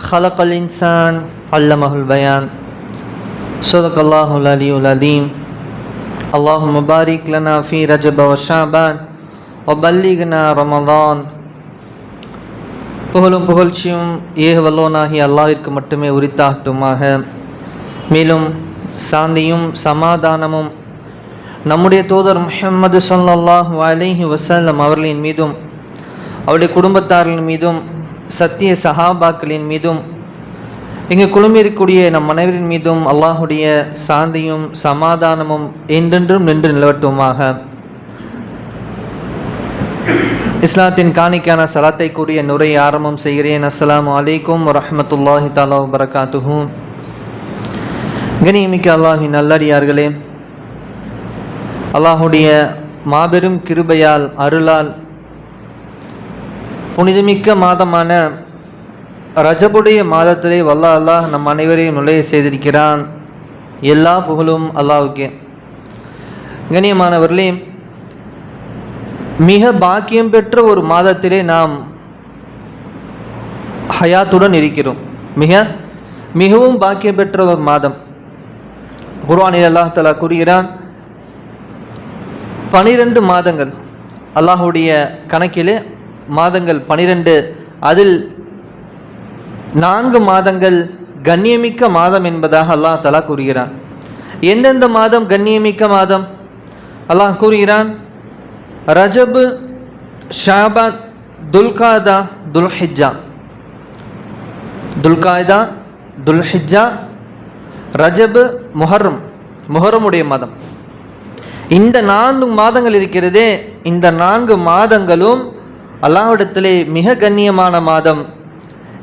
خلق الإنسان علمه البيان صدق الله العلي العظيم اللهم بارك لنا في رجب وشعبان وبلغنا رمضان புகழும் புகழ்ச்சியும் ஏக வல்லோனாகி அல்லாஹிற்கு மட்டுமே உரித்தாகட்டுமாக மேலும் சாந்தியும் சமாதானமும் நம்முடைய தூதர் முஹம்மது ஸல்லல்லாஹு அலைஹி வஸல்லம் அவர்களின் மீதும் அவருடைய குடும்பத்தாரின் மீதும் சத்திய சஹாபாக்களின் மீதும் இங்கு குழுமியிருக்கக்கூடிய நம் அனைவரின் மீதும் அல்லாஹுடைய சாந்தியும் சமாதானமும் என்றென்றும் நின்று நிலவட்டுமாக. இஸ்லாத்தின் காணிக்கான சலாத்தை கூறிய நுரை ஆரம்பம் செய்கிறேன். அஸ்லாம் அலைக்கும் வரமத்துல்லாஹி தாலா வரகாத்துஹூ கனியமிக்க அல்லாஹி நல்லடியார்களே அல்லாஹுடைய மாபெரும் கிருபையால் அருளால் புனிதமிக்க மாதமான ரஜபுடைய மாதத்திலே வல்ல அல்லாஹ் நம் அனைவரையும் நுழைய செய்திருக்கிறான். எல்லா புகழும் அல்லாஹுக்கே. கண்ணியமானவர்களே மிக பாக்கியம் பெற்ற ஒரு மாதத்திலே நாம் ஹயாத்துடன் இருக்கிறோம். மிக மிகவும் பாக்கியம் பெற்ற ஒரு மாதம். குர்ஆனில் அல்லாஹ் தலா கூறுகிறான் பனிரெண்டு மாதங்கள் அல்லாஹுடைய கணக்கிலே மாதங்கள் பனிரெண்டு. அதில் நான்கு மாதங்கள் கண்ணியமிக்க மாதம் என்பதாக அல்லாஹ் தலா கூறுகிறான். எந்தெந்த மாதம் கண்ணியமிக்க மாதம்? அல்லாஹ் கூறுகிறான் ரஜபு ஷாபா துல்காதா துல்ஹிஜா துல்காய்தா துல்ஹிஜா ரஜபு முஹர்ரம். முஹர்ரமுடைய மாதம். இந்த நான்கு மாதங்கள் இருக்கிறதே இந்த நான்கு மாதங்களும் அல்லாஹ்விடத்திலே மிக கண்ணியமான மாதம்.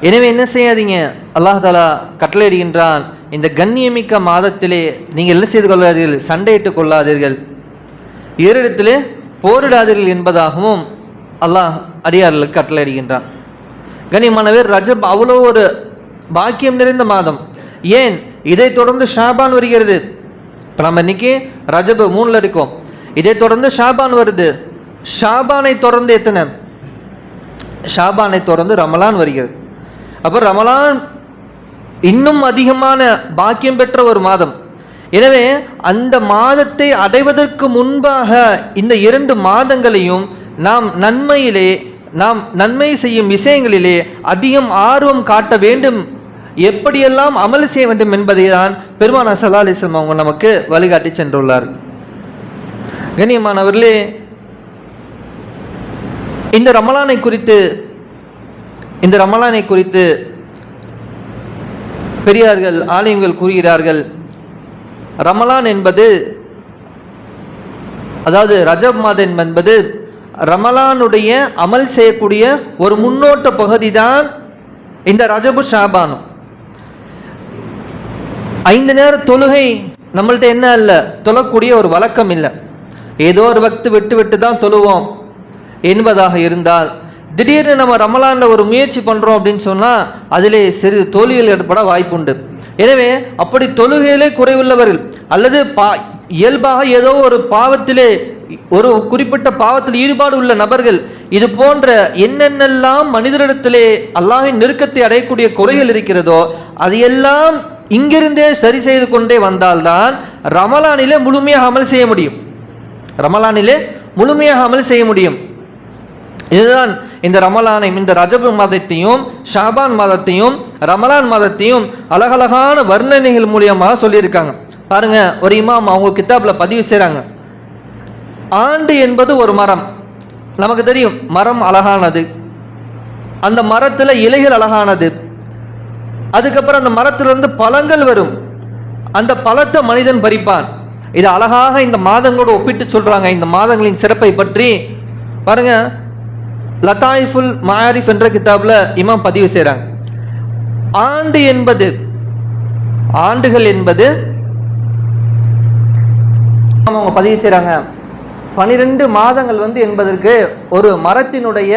எனவே என்ன செய்யாதீங்க? அல்லாஹ் தாலா கட்டளையிடுகின்றான் இந்த கண்ணியமிக்க மாதத்திலே நீங்கள் என்ன செய்து கொள்ளாதீர்கள்? சண்டையிட்டுக் கொள்ளாதீர்கள். ஏறிடத்திலே போரிடாதீர்கள் என்பதாகவும் அல்லாஹ் அடியார்களுக்கு கட்டளையிடுகின்றான். கண்ணியமானவர் ரஜப் அவ்வளோ ஒரு பாக்கியம் நிறைந்த மாதம். ஏன்? இதை தொடர்ந்து ஷாபான் வருகிறது. இப்போ நம்ம இன்னைக்கு ரஜபு மூணில் இருக்கோம். இதை தொடர்ந்து ஷாபான் வருது. ஷாபானை தொடர்ந்து எத்தனை? ஷாபானை தொடர்ந்து ரமலான் வருகிறது. அப்போ ரமலான் இன்னும் அதிகமான பாக்கியம் பெற்ற ஒரு மாதம். எனவே அந்த மாதத்தை அடைவதற்கு முன்பாக இந்த இரண்டு மாதங்களையும் நாம் நன்மையிலே நாம் நன்மை செய்யும் விஷயங்களிலே அதிகம் ஆர்வம் காட்ட வேண்டும். எப்படியெல்லாம் அமல் செய்ய வேண்டும் என்பதை தான் பெருமானா சல்லா அலிஸ்லாம் அவங்க நமக்கு வழிகாட்டி சென்றுள்ளார் கண்ணியமானவர்களே இந்த ரமலானை குறித்து இந்த ரமலானை குறித்து பெரியார்கள் ஆலயங்கள் கூறுகிறார்கள் ரமலான் என்பது அதாவது ரஜப் மாதம் என்பது ரமலானுடைய அமல் செய்யக்கூடிய ஒரு முன்னோட்ட பகுதி தான் இந்த ரஜபு ஷாபானும் ஐந்து நேர தொழுகை நம்மள்ட்ட என்ன இல்லை தொழக்கூடிய ஒரு வழக்கம் இல்லை. ஏதோ ஒரு வக்து விட்டு விட்டு தான் தொழுவோம். என்பதாக இருந்தால் திடீர்னு நம்ம ரமலானில் ஒரு முயற்சி பண்ணுறோம் அப்படின்னு சொன்னால் அதிலே சிறு தோல்விகள் ஏற்பட வாய்ப்புண்டு. எனவே அப்படி தொழுகையிலே குறைவுள்ளவர்கள் அல்லது பா இயல்பாக ஏதோ ஒரு பாவத்திலே ஒரு குறிப்பிட்ட பாவத்தில் ஈடுபாடு உள்ள நபர்கள் இது போன்ற என்னென்னெல்லாம் மனிதரிடத்திலே அல்லாஹின் நெருக்கத்தை அடையக்கூடிய குறைகள் இருக்கிறதோ அது எல்லாம் இங்கிருந்தே சரி செய்து கொண்டே வந்தால்தான் ரமலானிலே முழுமையாக அமல் செய்ய முடியும். ரமலானிலே முழுமையாக அமல் செய்ய முடியும். இதுதான் இந்த ரமலானை இந்த ரஜபு மாதத்தையும் ஷாபான் மாதத்தையும் ரமலான் மாதத்தையும் அழகழகான வர்ணனைகள் மூலியமாக சொல்லியிருக்காங்க. பாருங்க ஒரு இமாம் அவங்க கித்தாப்பில் பதிவு செய்கிறாங்க ஆண்டு என்பது ஒரு மரம். நமக்கு தெரியும் மரம் அழகானது. அந்த மரத்தில் இலைகள் அழகானது. அதுக்கப்புறம் அந்த மரத்திலிருந்து பழங்கள் வரும். அந்த பழத்தை மனிதன் பறிப்பான். இது அழகாக இந்த மாதங்களோடு ஒப்பிட்டு சொல்கிறாங்க இந்த மாதங்களின் சிறப்பை பற்றி. பாருங்க லத்தாயிஃபுல் மாரிஃப் என்ற கிதாபில் இமாம் பதிவு செய்கிறாங்க ஆண்டு என்பது ஆண்டுகள் என்பது அவங்க பதிவு செய்கிறாங்க பனிரெண்டு மாதங்கள் வந்து என்பதற்கு ஒரு மரத்தினுடைய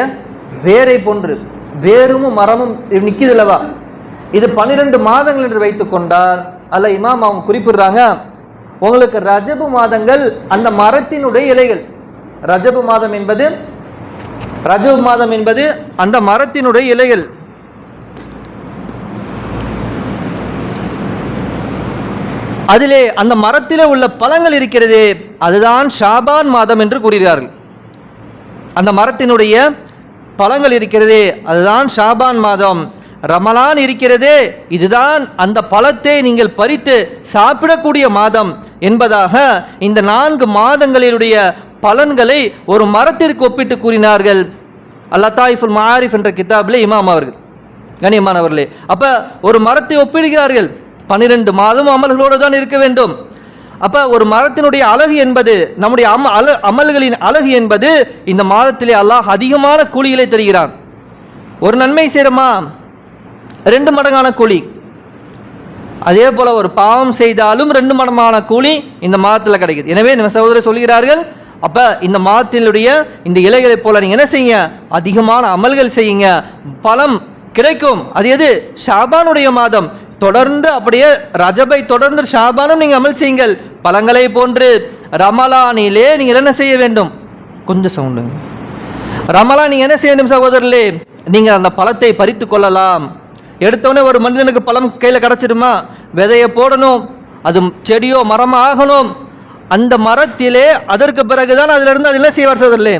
வேரை போன்று வேரும் மரமும் நிற்கிதுலவா இது பன்னிரெண்டு மாதங்கள் என்று வைத்து கொண்டால் அல்ல இமாம் அவங்க குறிப்பிடுறாங்க உங்களுக்கு ரஜபு மாதங்கள் அந்த மரத்தினுடைய இலைகள். ரஜபு மாதம் என்பது ரஜபு மாதம் என்பது அந்த மரத்தினுடைய இலைகள். அதிலே அந்த மரத்திலே உள்ள பழங்கள் இருக்கிறதே. அதுதான் ஷாபான் மாதம் என்று கூறுகிறார்கள். அந்த மரத்தினுடைய பழங்கள் இருக்கிறதே. அதுதான் ஷாபான் மாதம். ரமலான் இருக்கிறதே. இதுதான் அந்த பழத்தை நீங்கள் பறித்து சாப்பிடக்கூடிய மாதம் என்பதாக இந்த நான்கு மாதங்களினுடைய பலன்களை ஒரு மரத்திற்கு ஒப்பிட்டு கூறினார்கள். அல்லத்தாயிஃபுல் மாரிஃப் என்ற கிதாபில் இமாம் அவர்கள். கனியமானவர்களே அப்போ ஒரு மரத்தை ஒப்பிடுகிறார்கள். பன்னிரெண்டு மாதம் அமல்களோடு தான் இருக்க வேண்டும். அப்போ ஒரு மரத்தினுடைய அழகு என்பது நம்முடைய அம அல அமல்களின் அழகு என்பது இந்த மாதத்திலே அல்லாஹ் அதிகமான கூலிகளை தருகிறான். ஒரு நன்மை செய்கிறோமா ரெண்டு மடங்கான கூலி. அதே போல் ஒரு பாவம் செய்தாலும் ரெண்டு மடமான கூலி இந்த மாதத்தில் கிடைக்குது. எனவே நம்ம சகோதரர் சொல்கிறார்கள் அப்போ இந்த மாதத்தினுடைய இந்த இலைகளைப் போல் நீங்கள் என்ன செய்யுங்க? அதிகமான அமல்கள் செய்யுங்க. பலம் கிடைக்கும். அது எது? ஷாபானுடைய மாதம். தொடர்ந்து அப்படியே ரஜபை தொடர்ந்து ஷாபானும் நீங்கள் அமல் செய்யுங்கள். பழங்களை போன்று ரமலானிலே நீங்கள் என்ன செய்ய வேண்டும்? கொஞ்சம் சவுண்டு ரமலா நீங்கள் என்ன செய்ய வேண்டும் சகோதரர்களே? நீங்கள் அந்த பழத்தை பறித்து கொள்ளலாம். எடுத்தோடனே ஒரு மனிதனுக்கு பழம் கையில் கிடச்சிடுமா? விதையை போடணும். அது செடியோ மரமோ ஆகணும். அந்த மரத்திலே அதற்கு பிறகுதான் அதிலிருந்து அதில் என்ன செய்வார் சோதரிலே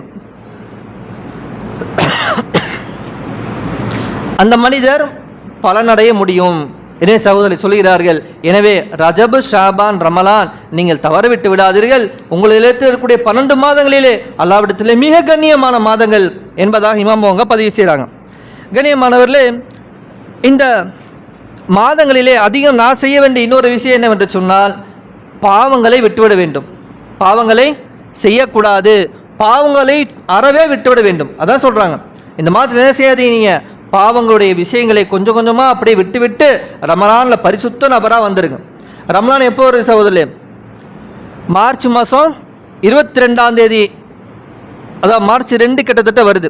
அந்த மனிதர் பலனடைய முடியும். இதே சகோதரி சொல்கிறார்கள் எனவே ரஜபு ஷாபான் ரமலான் நீங்கள் தவறவிட்டு விடாதீர்கள். உங்களிடத்தில் இருக்கக்கூடிய பன்னெண்டு மாதங்களிலே அல்லாவிடத்திலே மிக கண்ணியமான மாதங்கள் என்பதாக இமாம் அவங்க பதிவு செய்கிறாங்க. கண்ணியமானவர்களே இந்த மாதங்களிலே அதிகம் நான் செய்ய வேண்டிய இன்னொரு விஷயம் என்னவென்று சொன்னால் பாவங்களை விட்டுவிட வேண்டும். பாவங்களை செய்யக்கூடாது. பாவங்களை அறவே விட்டுவிட வேண்டும். அதான் சொல்கிறாங்க இந்த மாதிரி என்ன செய்யாதீங்க நீங்கள் பாவங்களுடைய விஷயங்களை கொஞ்சம் கொஞ்சமாக அப்படியே விட்டு விட்டு ரமலானில் பரிசுத்த நபராக வந்துருங்க. ரமலான் எப்போ வருது சகோதரே மார்ச் மாதம் இருபத்தி ரெண்டாம் தேதி. அதான் மார்ச் ரெண்டு கிட்டத்தட்ட வருது.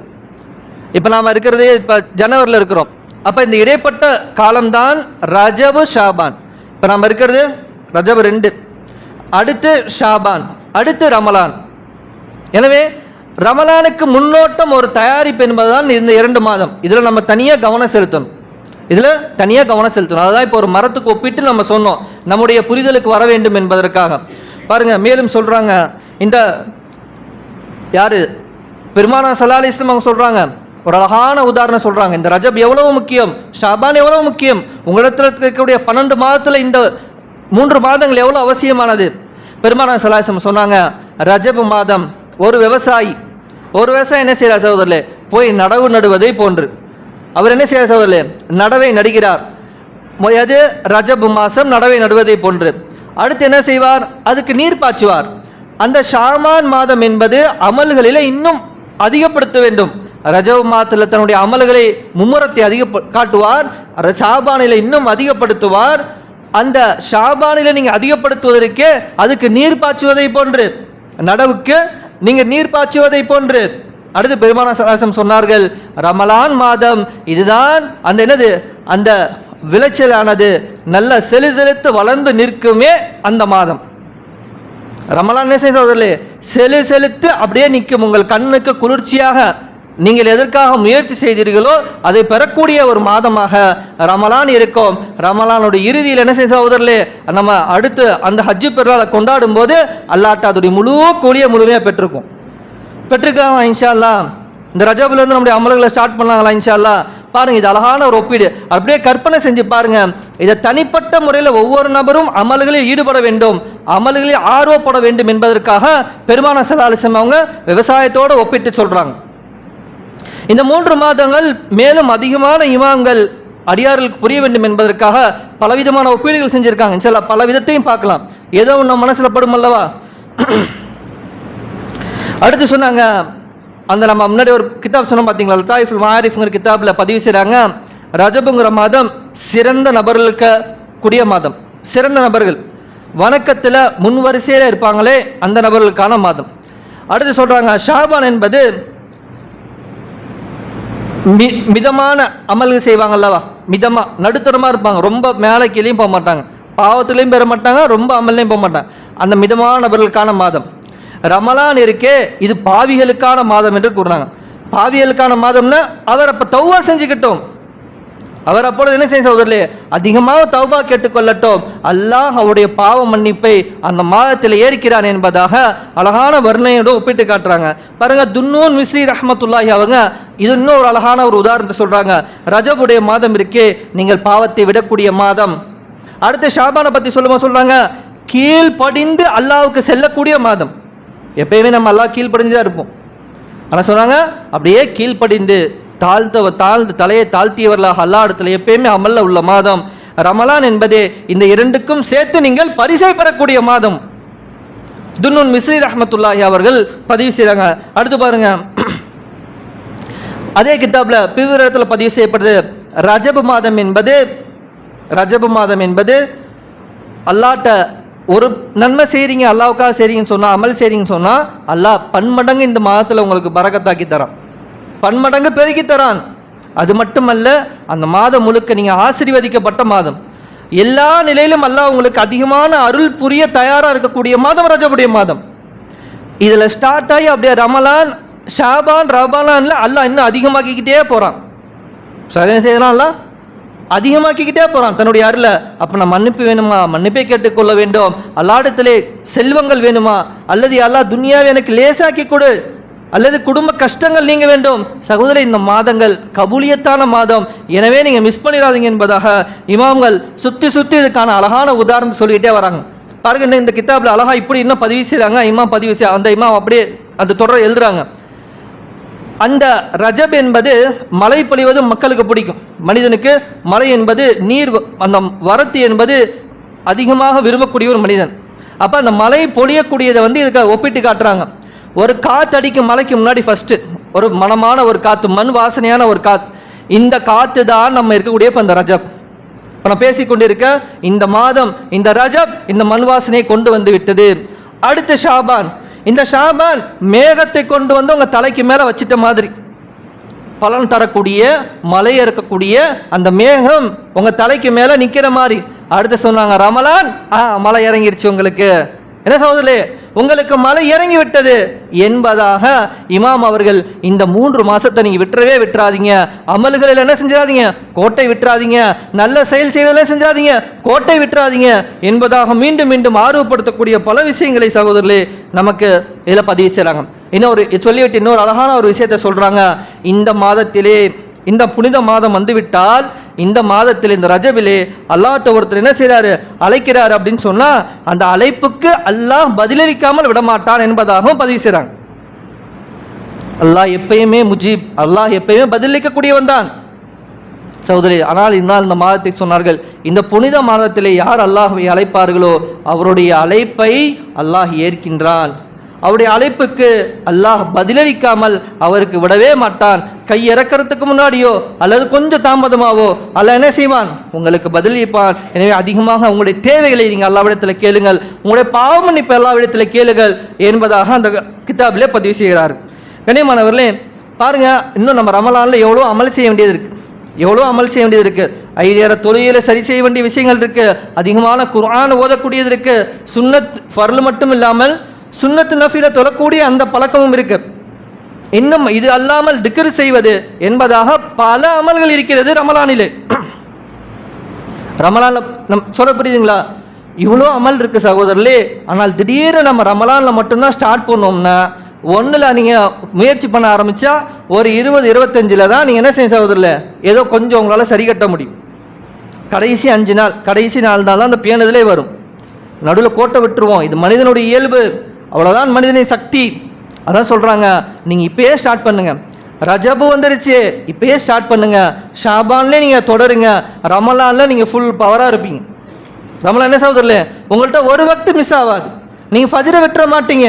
இப்போ நாம் இருக்கிறதே இப்போ ஜனவரியில் இருக்கிறோம். அப்போ இந்த இடைப்பட்ட காலம்தான் ரஜபு ஷாபான். இப்போ நாம் இருக்கிறது ரஜபு ரெண்டு. அடுத்து ஷாபான் அடுத்து ரமலான். எனவே ரமலானுக்கு முன்னோட்டம் ஒரு தயாரிப்பு என்பதுதான் இந்த இரண்டு மாதம். இதில் நம்ம தனியாக கவனம் செலுத்தணும். இதில் தனியாக கவனம் செலுத்தணும். அதுதான் இப்போ ஒரு மரத்துக்கு ஒப்பிட்டு நம்ம சொன்னோம். நம்முடைய புரிதலுக்கு வர வேண்டும் என்பதற்காக. பாருங்கள் மேலும் சொல்கிறாங்க இந்த யார்? பெருமானா சல்லா இஸ்லாம் அவங்க சொல்கிறாங்க ஒரு அழகான உதாரணம் சொல்கிறாங்க இந்த ரஜப் எவ்வளவு முக்கியம்? ஷாபான் எவ்வளவு முக்கியம்? உங்களிடத்தில் இருக்கக்கூடிய பன்னெண்டு மாதத்தில் இந்த மூன்று மாதங்கள் எவ்வளோ அவசியமானது? பெருமானா சலாசம் சொன்னாங்க ரஜப் மாதம் ஒரு விவசாயி ஒரு விவசாயி என்ன செய்கிறார் சகோதரர்களே? போய் நடவு நடுவதை போன்று. அவர் என்ன செய்கிறார் சகோதரர்களே? நடவை நடுகிறார். அது ரஜபு மாதம் நடவை நடுவதை போன்று. அடுத்து என்ன செய்வார்? அதுக்கு நீர் பாய்ச்சுவார். அந்த ஷாமான் மாதம் என்பது அமல்களில் இன்னும் அதிகப்படுத்த வேண்டும். ரஜவ் மாதத்தில் தன்னுடைய அமல்களை மும்முரத்தை அதிக காட்டுவார் ஷாபானில் இன்னும் அதிகப்படுத்துவார். அந்த ஷாபானில நீங்கள் அதிகப்படுத்துவதற்கே அதுக்கு நீர் பாய்ச்சுவதை போன்று நடவுக்கு நீங்கள் நீர் பாய்ச்சுவதை போன்று. அடுத்து பெருமான சராசம் சொன்னார்கள் ரமலான் மாதம் இதுதான் அந்த என்னது? அந்த விளைச்சலானது. நல்ல செலு செலுத்து வளர்ந்து நிற்குமே அந்த மாதம். ரமலான் சோதரே செலு செலுத்து அப்படியே நிற்கும் உங்கள் கண்ணுக்கு குளிர்ச்சியாக நீங்கள் எதற்காக முயற்சி செய்தீர்களோ அதை பெறக்கூடிய ஒரு மாதமாக ரமலான் இருக்கும். ரமலானுடைய இறுதியில் என்ன செய்ய சகோதரர்களே? நம்ம அடுத்து அந்த ஹஜ்ஜு பெருநாளை கொண்டாடும் போது அல்லாட்ட அதோடைய முழு கூலியை முழுமையாக பெற்றிருக்கும். பெற்றிருக்காங்க இன்ஷால்லா இந்த ரஜபுலேருந்து நம்முடைய அமல்களை ஸ்டார்ட் பண்ணாங்களா இன்ஷால்லா பாருங்கள் இது அழகான ஒரு ஒப்பீடு. அப்படியே கற்பனை செஞ்சு பாருங்கள் இதை தனிப்பட்ட முறையில் ஒவ்வொரு நபரும் அமல்களில் ஈடுபட வேண்டும். அமல்களில் ஆர்வப்பட வேண்டும் என்பதற்காக பெருமான சலாலிசம் அவங்க விவசாயத்தோடு ஒப்பிட்டு சொல்கிறாங்க இந்த மூன்று மாதங்கள் மேலும் அதிகமான இமாம்கள் அடியார்களுக்கு புரிய வேண்டும் என்பதற்காக பலவிதமான ஒப்பீடுகள் செஞ்சுருக்காங்க. சில பல விதத்தையும் பார்க்கலாம். ஏதோ நம்ம மனசில் படும் அல்லவா? அடுத்து சொன்னாங்க அந்த நம்ம முன்னாடி ஒரு கிதாப் சொன்னோம் பார்த்தீங்களா தாயிஃபுல் மாரிஃபுங்கிற கிதாபில் பதிவு செய்கிறாங்க ரஜபுங்கிற மாதம் சிறந்த நபர்களுக்கு கூடிய மாதம். சிறந்த நபர்கள். வணக்கத்தில் முன் வரிசையில் இருப்பாங்களே அந்த நபர்களுக்கான மாதம். அடுத்து சொல்கிறாங்க ஷாபான் என்பது மி மிதமான அமல்கள் செய்வாங்க அல்லவா மிதமாக நடுத்தரமாக இருப்பாங்க. ரொம்ப மேலே கீழேயும் போக மாட்டாங்க. பாவத்துலேயும் பெற மாட்டாங்க ரொம்ப அமல்லையும் போக மாட்டாங்க. அந்த மிதமான நபர்களுக்கான மாதம். ரமலான் இருக்கே இது பாவிகளுக்கான மாதம் என்று கூறுறாங்க. பாவிகளுக்கான மாதம்னா அவர் அப்போ தௌவா செஞ்சுக்கிட்டோம். அவர் அப்பொழுது என்ன செய்ய சகோதரர்களே? அதிகமாக தௌபா கேட்டுக்கொள்ளட்டும் அல்லாஹ் அவருடைய பாவ மன்னிப்பை அந்த மாதத்தில் ஏற்கிறான் என்பதாக அழகான வர்ணையோடு ஒப்பிட்டு காட்டுறாங்க. பாருங்க துன்னூன் மிஸ்ரி ரஹமத்துல்லாஹி அவங்க இது இன்னும் ஒரு அழகான ஒரு உதாரணத்தை சொல்றாங்க. ரஜபுடைய மாதம் இருக்கே நீங்கள் பாவத்தை விடக்கூடிய மாதம். அடுத்து ஷாபானை பற்றி சொல்லும்போது சொல்றாங்க கீழ்ப்படிந்து அல்லாவுக்கு செல்லக்கூடிய மாதம். எப்பயுமே நம்ம அல்லாஹ் கீழ்ப்படிந்து தான் இருப்போம். ஆனால் சொன்னாங்க அப்படியே கீழ்ப்படிந்து தாழ்த்த தாழ்ந்து தலையை தாழ்த்தியவர்களாக அல்லா இடத்துல எப்பயுமே அமல்ல உள்ள மாதம். ரமலான் என்பதே இந்த இரண்டுக்கும் சேர்த்து நீங்கள் பரிசை பெறக்கூடிய மாதம். துன்னுன் மிஸ்ரி ரஹமத்துல்லாஹி அவர்கள் பதிவு செய்கிறாங்க அடுத்து பாருங்க. அதே கித்தாப்ல பிரிவு பதிவு செய்யப்படுது ரஜபு மாதம் என்பது ரஜபு மாதம் என்பது அல்லாட்ட ஒரு நன்மை செய்கிறீங்க அல்லாவுக்காக செய்கிறீங்கன்னு சொன்னால் அமல் செய்கிறீங்கன்னு சொன்னால் அல்லாஹ் பன்மடங்கு இந்த மாதத்தில் உங்களுக்கு பறக்கத்தாக்கி தரான். பன்மடங்கு பெருகி தரான். அது மட்டுமல்ல அந்த மாதம் முழுக்க நீங்கள் ஆசீர்வதிக்கப்பட்ட மாதம். எல்லா நிலையிலும் அல்லாஹ் உங்களுக்கு அதிகமான அருள் புரிய தயாராக இருக்கக்கூடிய மாதம் ரஜபுடைய மாதம். இதில் ஸ்டார்ட் ஆகி அப்படியே ரமலான் ஷாபான் ரபாலான்ல அல்லாஹ் இன்னும் அதிகமாக்கிக்கிட்டே போகிறான் சரியான என்ன அல்லாஹ்? அதிகமாக்கிக்கிட்டே போகிறான் தன்னுடைய அருளை. அப்போ நான் மன்னிப்பு வேணுமா? மன்னிப்பை கேட்டுக்கொள்ள வேண்டும். அல்லாடத்திலே செல்வங்கள் வேணுமா? அல்லது அல்லாஹ் துனியாவை எனக்கு லேசாக்கி கொடு. அல்லது குடும்ப கஷ்டங்கள் நீங்க வேண்டும். சகோதரி இந்த மாதங்கள் கபூலியத்தான மாதம். எனவே நீங்கள் மிஸ் பண்ணிடாதீங்க என்பதாக இமாம்கள் சுற்றி சுற்றி இதுக்கான அழகான உதாரணம் சொல்லிக்கிட்டே வராங்க. பாருங்க இந்த கித்தாபில் அழகா இப்படி இன்னும் பதிவு செய்கிறாங்க இமாம் பதிவு செய்ய அந்த இமாம் அப்படியே அந்த தொடர் எழுதுறாங்க. அந்த ரஜப் என்பது மழை பொழிவது மக்களுக்கு பிடிக்கும். மனிதனுக்கு மழை என்பது நீர் அந்த வரத்து என்பது அதிகமாக விரும்பக்கூடிய ஒரு மனிதன். அப்போ அந்த மழை பொழியக்கூடியதை வந்து இதுக்கு ஒப்பிட்டு காட்டுறாங்க. ஒரு காற்று அடிக்கும் மலைக்கு முன்னாடி ஃபஸ்ட்டு ஒரு மனமான ஒரு காற்று மண் வாசனையான ஒரு காற்று இந்த காற்று தான் நம்ம இருக்கக்கூடிய இப்போ இந்த ரஜப். இப்போ நான் பேசிக்கொண்டிருக்க இந்த மாதம் இந்த ரஜப் இந்த மண் வாசனையை கொண்டு வந்து விட்டது. அடுத்து ஷாபான். இந்த ஷாபான் மேகத்தை கொண்டு வந்து உங்கள் தலைக்கு மேலே வச்சிட்ட மாதிரி. பலன் தரக்கூடிய மலை இருக்கக்கூடிய அந்த மேகம் உங்கள் தலைக்கு மேலே நிற்கிற மாதிரி. அடுத்து சொன்னாங்க ரமலான் ஆ மலை இறங்கிருச்சு உங்களுக்கு. என்ன சகோதரே உங்களுக்கு மழை இறங்கி விட்டது என்பதாக இமாம் அவர்கள் இந்த மூன்று மாசத்தை நீங்க விட்டுறவே விட்டுறாதீங்க. அமல்களில் என்ன செஞ்சிடாதீங்க? கோட்டை விட்டுறாதீங்க. நல்ல செயல் செய்வதெல்லாம் செஞ்சிடாதீங்க? கோட்டை விட்டுறாதீங்க என்பதாக மீண்டும் மீண்டும் ஆர்வப்படுத்தக்கூடிய பல விஷயங்களை சகோதரர்களே நமக்கு இதில் பதிவு செய்கிறாங்க இன்னொரு சொல்லிவிட்டு இன்னொரு அழகான ஒரு விஷயத்தை சொல்றாங்க. இந்த மாதத்திலே இந்த புனித மாதம் வந்துவிட்டால் இந்த மாதத்தில் இந்த ரஜபிலே அல்லாட்ட ஒருத்தர் என்ன செய்கிறாரு அழைக்கிறார் அப்படின்னு சொன்னால் அந்த அழைப்புக்கு அல்லாஹ் பதிலளிக்காமல் விடமாட்டான் என்பதாகவும் பதிவு செய்கிறாங்க அல்லாஹ் எப்பயுமே முஜீப் அல்லாஹ் எப்பயுமே பதிலளிக்கக்கூடியவன் தான். சகோதரி ஆனால் இந்நாள் இந்த மாதத்தை சொன்னார்கள் இந்த புனித மாதத்திலே யார் அல்லாஹை அழைப்பார்களோ அவருடைய அழைப்பை அல்லாஹ் ஏற்கின்றான். அவருடைய அழைப்புக்கு அல்லாஹ் பதிலளிக்காமல் அவருக்கு விடவே மாட்டான். கை இறக்கிறதுக்கு முன்னாடியோ அல்லது கொஞ்சம் தாமதமாவோ அல்ல என்ன செய்வான்? உங்களுக்கு பதிலளிப்பான் எனவே அதிகமாக உங்களுடைய தேவைகளை நீங்கள் அல்லாவிடத்தில் கேளுங்கள். உங்களுடைய பாவமன்னிப்பு எல்லாவிடத்தில் கேளுங்கள் என்பதாக அந்த கிதாபிலே பதிவு செய்கிறார். கனியமானவர்களே பாருங்க இன்னும் நம்ம ரமலானில் எவ்வளோ அமல் செய்ய வேண்டியது இருக்குது எவ்வளோ அமல் செய்ய வேண்டியது இருக்குது ஐநேர தொழுகையில் சரி செய்ய வேண்டிய விஷயங்கள் இருக்குது அதிகமான குரான் ஓதக்கூடியது இருக்குது சுன்னத் ஃபர்ல் மட்டும் இல்லாமல் சுண்ணத்து நஃபில தொழக்கூடிய அந்த பழக்கமும் இருக்கு. இன்னும் இது அல்லாமல் திக்கர் செய்வது என்பதாக பல அமல்கள் இருக்கிறது ரமலானிலே. ரமலானில் நம் சொல்ல புரியுதுங்களா? இவ்வளோ அமல் இருக்கு சகோதரர்களே ஆனால் திடீர்னு நம்ம ரமலானில் மட்டும்தான் ஸ்டார்ட் பண்ணோம்னா ஒன்றில் நீங்கள் முயற்சி பண்ண ஆரம்பித்தா ஒரு இருபது இருபத்தஞ்சில் தான் நீங்கள் என்ன செய்ய சகோதரில் ஏதோ கொஞ்சம் உங்களால் சரி கட்ட முடியும். கடைசி அஞ்சு நாள் கடைசி நாள் தான் அந்த பேனதிலே வரும். நடுவில் கோட்டை விட்டுருவோம். இது மனிதனுடைய இயல்பு. அவ்வளோதான் மனிதனின் சக்தி. அதான் சொல்கிறாங்க நீங்கள் இப்பயே ஸ்டார்ட் பண்ணுங்கள் ரஜபு வந்துருச்சு இப்போயே ஸ்டார்ட் பண்ணுங்கள் ஷாபான்லேயே நீங்கள் தொடருங்க. ரமலானில் நீங்கள் ஃபுல் பவராக இருப்பீங்க. ரமலான் என்ன சகோதரில் உங்கள்கிட்ட ஒரு வக்து மிஸ் ஆகாது. நீங்கள் ஃபஜரை விட்டுற மாட்டீங்க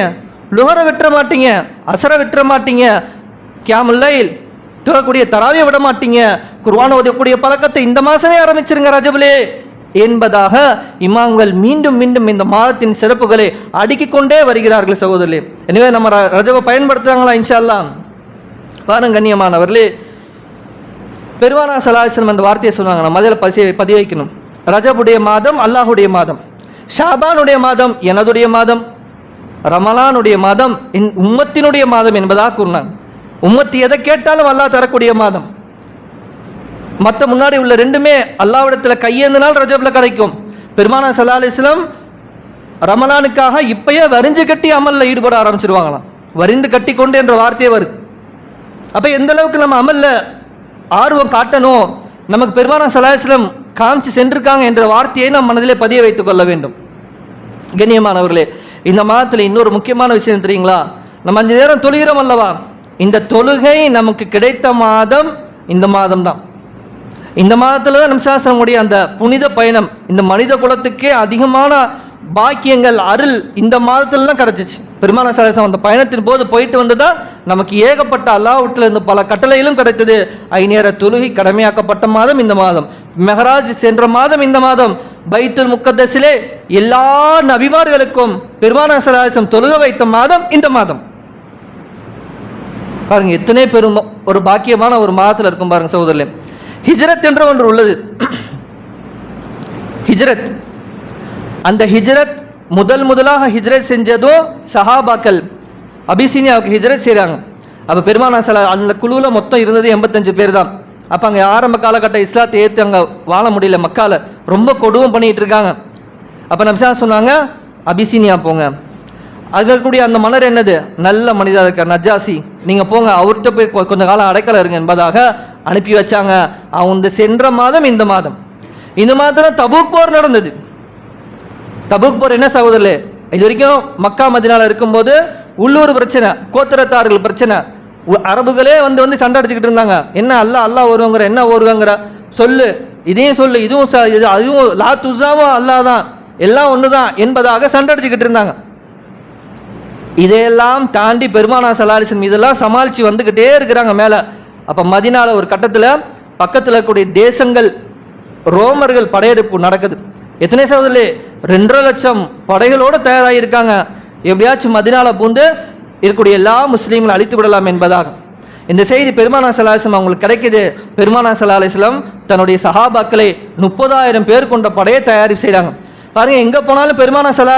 லுகரை விட்டுற மாட்டீங்க அசரை விட்டுற மாட்டீங்க கியாமுல்லைல் தூரக்கூடிய தராவியை விட மாட்டீங்க குர்வான் ஓதக்கூடிய பழக்கத்தை இந்த மாதமே ஆரம்பிச்சிருங்க ரஜபுலே. என்பதாக இமாம்கள் மீண்டும் மீண்டும் இந்த மாதத்தின் சிறப்புகளை அடுக்கிக் கொண்டே வருகிறார்கள் சகோதரர்களே. எனவே நம்ம ர- பயன்படுத்துகிறாங்களா இன்ஷா பாருங்க கண்ணியமானவர்களே. பெருவானா சலாஹம் அந்த வார்த்தையை சொன்னாங்க. நம்ம அதில் பசி பதிய வைக்கணும். ரஜபுடைய மாதம் அல்லாஹுடைய மாதம். ஷாபானுடைய மாதம் எனதுடைய மாதம் ரமலானுடைய மாதம் என் உம்மத்தினுடைய மாதம் என்பதாக கூறினாங்க. உம்மத்து எதை கேட்டாலும் அல்லாஹ் தரக்கூடிய மாதம். மற்ற முன்னாடி உள்ள ரெண்டுமே அல்லாவிடத்தில் கையேந்தினால் ரஜபில் கிடைக்கும். பெருமானா சல்லா அலிஸ்லாம் ரமலானுக்காக இப்பயே வரிஞ்சு கட்டி அமலில் ஈடுபட ஆரம்பிச்சிருவாங்களாம். வரிந்து கட்டி கொண்டு என்ற வார்த்தையே வருது. அப்போ எந்த அளவுக்கு நம்ம அமல்ல ஆர்வம் காட்டணும் நமக்கு பெருமானா சலாஹ்லம் காமிச்சு சென்றிருக்காங்க என்ற வார்த்தையை நம் மனதிலே பதிய வைத்துக் கொள்ள வேண்டும். கண்ணியமானவர்களே இந்த மாதத்தில் இன்னொரு முக்கியமான விஷயம் தெரியுங்களா? நம்ம அஞ்சு நேரம் தொழுகிறோம் அல்லவா? இந்த தொழுகை நமக்கு கிடைத்த மாதம் இந்த மாதம் தான் இந்த மாதத்தில் தான் நிம்சாசனமுடைய அந்த புனித பயணம் இந்த மனித குலத்துக்கே அதிகமான பாக்கியங்கள் அருள் இந்த மாதத்தில் தான் கிடச்சிச்சு பெருமான சரசம் அந்த பயணத்தின் போது போயிட்டு வந்ததா நமக்கு ஏகப்பட்ட அல்லாஹ்வுட்டில் இருந்து பல கட்டளைகளும் கிடைத்தது. ஐநேர தொழுகி கடமையாக்கப்பட்ட மாதம் இந்த மாதம். மெஹராஜ் சென்ற மாதம் இந்த மாதம். பைத்துல் முக்கதசிலே எல்லா நபிமார்களுக்கும் பெருமான சரசம் தொழுக வைத்த மாதம் இந்த மாதம். பாருங்க எத்தனை பெரும் ஒரு பாக்கியமான ஒரு மாதத்தில் இருக்கும் பாருங்க சகோதரர்களே. ஹிஜ்ரத் என்ற ஒன்று உள்ளது. ஹிஜ்ரத். அந்த ஹிஜ்ரத் முதல் முதலாக ஹிஜ்ரத் செஞ்சதோ சஹாபாக்கள். அபிசீனியாவுக்கு ஹிஜ்ரத் செய்கிறாங்க அப்போ பெருமானா சில அந்த குழுவில் மொத்தம் இருந்தது எண்பத்தஞ்சு பேர் தான் அப்போ அங்கே ஆரம்ப காலகட்ட இஸ்லாத்தை ஏற்று அங்கே வாழ முடியல மக்கால. ரொம்ப கொடுவம் பண்ணிகிட்டு இருக்காங்க. அப்போ நம்சா சொன்னாங்க அபிசீனியா போங்க. அங்கே அந்த மலர் என்னது? நல்ல மனிதர் இருக்கார். நஜாசி. நீங்கள் போங்க அவர்கிட்ட போய் கொஞ்ச காலம் அடைக்கல இருங்க என்பதாக அனுப்பி வச்சாங்க. அவங்க சென்ற மாதம் இந்த மாதம். இந்த மாதம் தபுக் போர் நடந்தது. தபுக் போர் என்ன சகோதரர்களே? இது வரைக்கும் மக்கா மதினால இருக்கும்போது உள்ளூர் பிரச்சனை கோத்திரத்தார்கள் பிரச்சனை. அரபுகளே வந்து வந்து சண்டை அடிச்சுக்கிட்டு இருந்தாங்க. என்ன அல்ல அல்லாஹ் வருவாங்கிற என்ன வருவாங்கிற சொல்லு. இதையும் சொல்லு இதுவும் ச- இது அதுவும் லா துசாவும் அல்லாஹ் தான் எல்லாம் ஒன்று தான் என்பதாக சண்டை அடிச்சுக்கிட்டு இருந்தாங்க. இதையெல்லாம் தாண்டி பெருமானா சலாரிசன் இதெல்லாம் சமாளித்து வந்துக்கிட்டே இருக்கிறாங்க மேலே. அப்போ மதினால ஒரு கட்டத்தில் பக்கத்தில் இருக்கக்கூடிய தேசங்கள் ரோமர்கள் படையெடுப்பு நடக்குது. எத்தனை சகோதரர்களே? ரெண்டரை லட்சம் படைகளோடு தயாராகியிருக்காங்க. எப்படியாச்சும் மதினால பூந்து இருக்கக்கூடிய எல்லா முஸ்லீம்களை அழித்து விடலாம் என்பதாக. இந்த செய்தி பெருமானா சலாஹம் அவங்களுக்கு கிடைக்கிது. பெருமானா சலாஹம் தன்னுடைய சஹாபாக்களை முப்பதாயிரம் பேர் கொண்ட படையை தயாரிப்பு செய்கிறாங்க பாருங்க எங்கே போனாலும் பெருமான சல்லா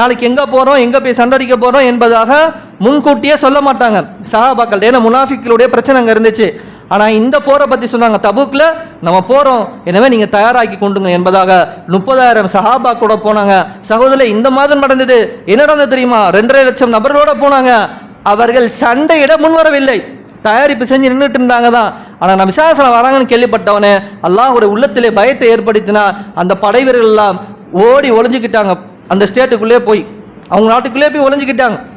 நாளைக்கு எங்கே போகிறோம் எங்கே போய் சண்டடிக்க போகிறோம் என்பதாக முன்கூட்டியே சொல்ல மாட்டாங்க. சஹாபாக்கள் ஏன்னா முனாஃபிக்களுடைய பிரச்சனை அங்கே இருந்துச்சு. ஆனால் இந்த போரை பற்றி சொன்னாங்க. தபுக்கில் நம்ம போகிறோம் எனவே நீங்கள் தயாராக்கி கொண்டுங்க என்பதாக முப்பதாயிரம் சஹாபா கூட போனாங்க. சகோதரர் இந்த மாதம் நடந்தது என்ன நடந்தது தெரியுமா? ரெண்டரை லட்சம் நபர்களோட போனாங்க. அவர்கள் சண்டையிட முன்வரவில்லை. தயாரிப்பு செஞ்சு நின்றுட்டு இருந்தாங்க தான். ஆனால் நான் விசாசனம் வராங்கன்னு கேள்விப்பட்டவனே அல்லாஹ்வுடைய உள்ளத்திலே பயத்தை ஏற்படுத்தினா அந்த படை வீரர்கள் எல்லாம் ஓடி ஒளிஞ்சுக்கிட்டாங்க. அந்த ஸ்டேட்டுக்குள்ளே போய். அவங்க நாட்டுக்குள்ளே போய் ஒளிஞ்சுக்கிட்டாங்க.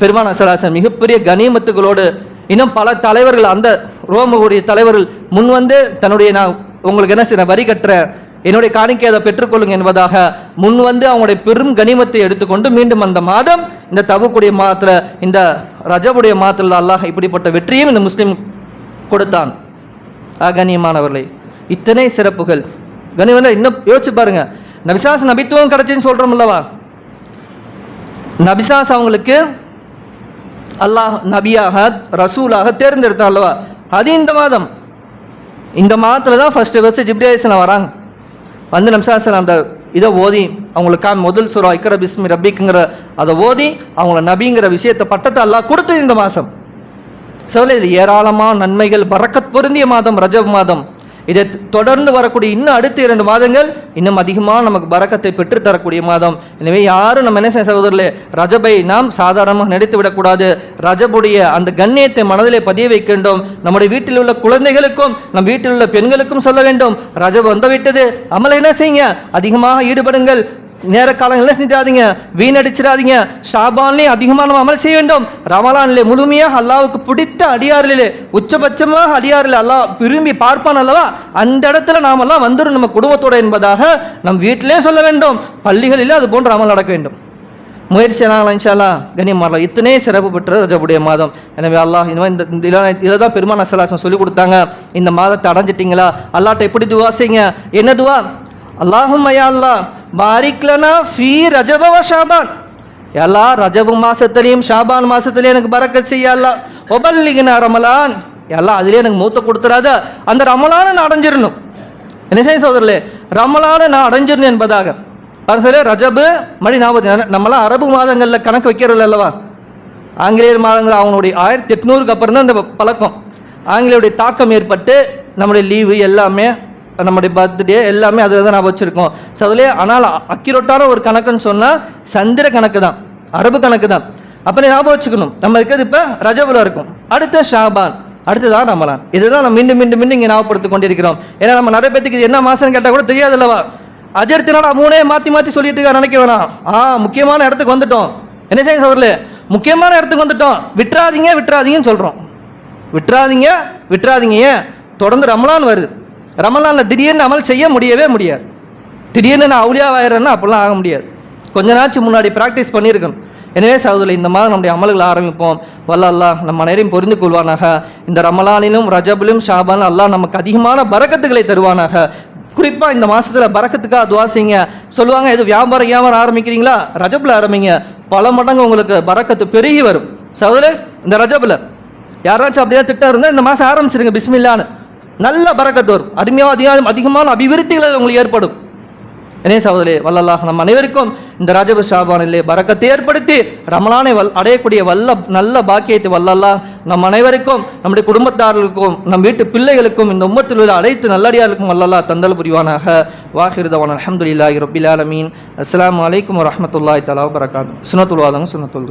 பெருமான சராசன் மிகப்பெரிய கனிமத்துகளோடு இன்னும் பல தலைவர்கள் அந்த ரோமவுடைய தலைவர்கள் முன் வந்து தன்னுடைய நான் உங்களுக்கு என்ன செய்ய வரி கட்டுறேன் என்னுடைய காணிக்கை அதை பெற்றுக்கொள்ளுங்க என்பதாக முன் வந்து அவங்களுடைய பெரும் கனிமத்தை எடுத்துக்கொண்டு மீண்டும் அந்த மாதம் இந்த தபுக்குடைய மாதத்தில் இந்த ரஜபுடைய மாதத்தில் அல்லாஹ் இப்படிப்பட்ட வெற்றியும் இந்த முஸ்லீம் கொடுத்தான். ஆ, கண்ணியமானவர்களே இத்தனை சிறப்புகள். கனிவந்த இன்னும் யோசிச்சு பாருங்க. நபிசாஸ் நபித்துவம் கிடைச்சின்னு சொல்கிறோம் அல்லவா நபிசாஸ் அவங்களுக்கு அல்லாஹ் நபியாக ரசூலாக தேர்ந்தெடுத்தான் அல்லவா அது இந்த மாதம். இந்த மாதத்தில் தான் ஃபஸ்ட்டு ஃபஸ்ட்டு ஜிப்ரேசன் வராங்க. வந்து நபிசாசன் அந்த இதை ஓதி அவங்களுக்காக முதல் சுரா இக்கர பிஸ்மி ரபிக்குங்கிற அதை ஓதி அவங்கள நபிங்கிற விஷயத்தை பட்டத்தை அல்லாஹ் கொடுத்தது இந்த மாதம். சொல்ல இது ஏராளமான நன்மைகள் பறக்கத் பொருந்திய மாதம் ரஜப் மாதம். இதை தொடர்ந்து வரக்கூடிய இன்னும் அடுத்த இரண்டு மாதங்கள் இன்னும் அதிகமாக நமக்கு பறக்கத்தை பெற்றுத்தரக்கூடிய மாதம். எனவே யாரும் நம்ம என்ன செய்ய சகோதரர்களே ரஜபை நாம் சாதாரணமாக நடித்து விடக்கூடாது. ரஜபுடைய அந்த கண்ணியத்தை மனதிலே பதிய வைக்க வேண்டும் நம்முடைய வீட்டில் உள்ள குழந்தைகளுக்கும் நம் வீட்டில் உள்ள பெண்களுக்கும் சொல்ல வேண்டும். ரஜப் வந்துவிட்டது. அமலை என்ன செய்யுங்க? அதிகமாக ஈடுபடுங்கள். நேர காலங்களில் செஞ்சாதீங்க? வீணடிச்சிடாதீங்க. ஷாபான்லே அதிகமாக நம்ம அமல் செய்ய வேண்டும். ரமலானிலே முழுமையாக அல்லாவுக்கு பிடித்த அடியாரிலே உச்சபட்சமாக அடியாரில் அல்லாஹ் விரும்பி பார்ப்பான் அல்லவா? அந்த இடத்துல நாமெல்லாம் வந்துடும் நம்ம குடும்பத்தோடு என்பதாக நம் வீட்டிலே சொல்ல வேண்டும். பள்ளிகளிலே அது போன்ற அமல் நடக்க வேண்டும். முயற்சி எல்லாம் இன்ஷால்லா கண்ணியமாறலாம் இத்தனை சிறப்பு பெற்றது ரஜபுடைய மாதம். எனவே அல்லாஹ் இந்த இதை தான் பெருமான அசலாசம் சொல்லிக் கொடுத்தாங்க. இந்த மாதத்தை அடைஞ்சிட்டிங்களா? அல்லாட்ட எப்படி துவா செய்யுங்க? என்ன துவா? அல்லாஹும் ஐயா பாரிக்லனா ஃபீ ரஜபவ ஷாபான். எல்லா ரஜபு மாதத்துலேயும் ஷாபான் மாதத்துலேயும் எனக்கு பறக்கத் செய்யலாம் அல்லா ரமலான். எல்லாம் அதுலேயே எனக்கு மூத்த கொடுத்துறாத. அந்த ரமலானை நான் அடைஞ்சிடணும் என்ன செய்ய சோதரலே ரமலானை நான் அடைஞ்சிடணும் என்பதாக. அது சரி ரஜபு மணி நாற்பது நம்மளாம் அரபு மாதங்களில் கணக்கு வைக்கிறது அல்லவா? ஆங்கிலேயர் மாதங்கள் அவங்களுடைய ஆயிரத்தி எட்நூறுக்கு அப்புறம் தான் இந்த பழக்கம். ஆங்கிலேயருடைய தாக்கம் ஏற்பட்டு நம்முடைய லீவு எல்லாமே நம்முடைய பர்த்டே எல்லாமே அதில் தான் நான் வச்சுருக்கோம். ஸோ அதிலே ஆனால் அக்யூரேட்டான ஒரு கணக்குன்னு சொன்னால் சந்திர கணக்கு தான் அரபு கணக்கு தான். அப்போ ஞாபகம் வச்சுக்கணும் நம்ம இருக்கிறது இப்போ ரஜபுல இருக்கும். அடுத்த ஷாபான் அடுத்ததான் ரமலான். இதுதான் நம்ம மீண்டும் மீண்டும் மீண்டும் இங்கே ஞாபகப்படுத்தி கொண்டிருக்கிறோம். ஏன்னா நம்ம நிறைய பேத்துக்கு இது என்ன மாதம்னு கேட்டால் கூட தெரியாதுல்லவா அஜர்த்தினால மூணே மாற்றி மாற்றி சொல்லிட்டு இருக்கா நினைக்க வேணாம். ஆ முக்கியமான இடத்துக்கு வந்துட்டோம். என்ன செய்ய சொல்ல முக்கியமான இடத்துக்கு வந்துட்டோம். விட்டுறாதீங்க விட்டுறாதீங்கன்னு சொல்கிறோம் விட்டுறாதீங்க விட்டுறாதீங்க. ஏன்? தொடர்ந்து ரமலான் வருது. ரமலானில் திடீர்னு அமல் செய்ய முடியவே முடியாது. திடீர்னு நான் அவுளியாவாயிரன்னா அப்படிலாம் ஆக முடியாது. கொஞ்ச நாச்சு முன்னாடி ப்ராக்டிஸ் பண்ணியிருக்கணும். எனவே சகோதரி இந்த மாதம் நம்முடைய அமல்களை ஆரம்பிப்போம். வல்ல அல்லாஹ் நம்ம நேரையும் புரிந்து கொள்வானாக. இந்த ரமலானிலும் ரஜபிலும் ஷாபான் அல்லாஹ் நமக்கு அதிகமான பறக்கத்துகளை தருவானாக. குறிப்பாக இந்த மாதத்தில் பறக்கத்துக்காக துவா செய்யுங்க. சொல்லுவாங்க எது வியாபாரம் வியாபாரம் ஆரம்பிக்கிறீங்களா? ரஜபில் ஆரம்பிங்க. பல மடங்கு உங்களுக்கு பறக்கத்து பெருகி வரும். சகோதரர் இந்த ரஜபில். யாராச்சும் அப்படியே திட்டம் இருந்தால் இந்த மாதம் ஆரம்பிச்சிருங்க. பிஸ்மில்லான்னு. நல்ல பறக்கத்து வரும். அருமையாக அதிகம் அதிகமான அபிவிருத்திகள் உங்களுக்கு ஏற்படும். இணைய சகோதரே வல்லல்லாஹ் நம் அனைவருக்கும் இந்த ராஜப ஷாபானிலே பறக்கத்தை ஏற்படுத்தி ரமலானை வல் அடையக்கூடிய வல்ல நல்ல பாக்கியத்தை வல்லல்லா நம் அனைவருக்கும் நம்முடைய குடும்பத்தார்களுக்கும் நம் வீட்டு பிள்ளைகளுக்கும் இந்த உம்மத்தில் உள்ள அனைத்து நல்லடியாருக்கும் வல்லல்லா தந்தல் புரிவானாக. வாஹிருதவான் அலமதுல்லாஹி ரபில் ஆலமீன். அஸ்லாம் வலைக்கம் வரமத்துல்லாய் தலா வரகாத் சுனத்துல்வாதங்க சுனத்துல்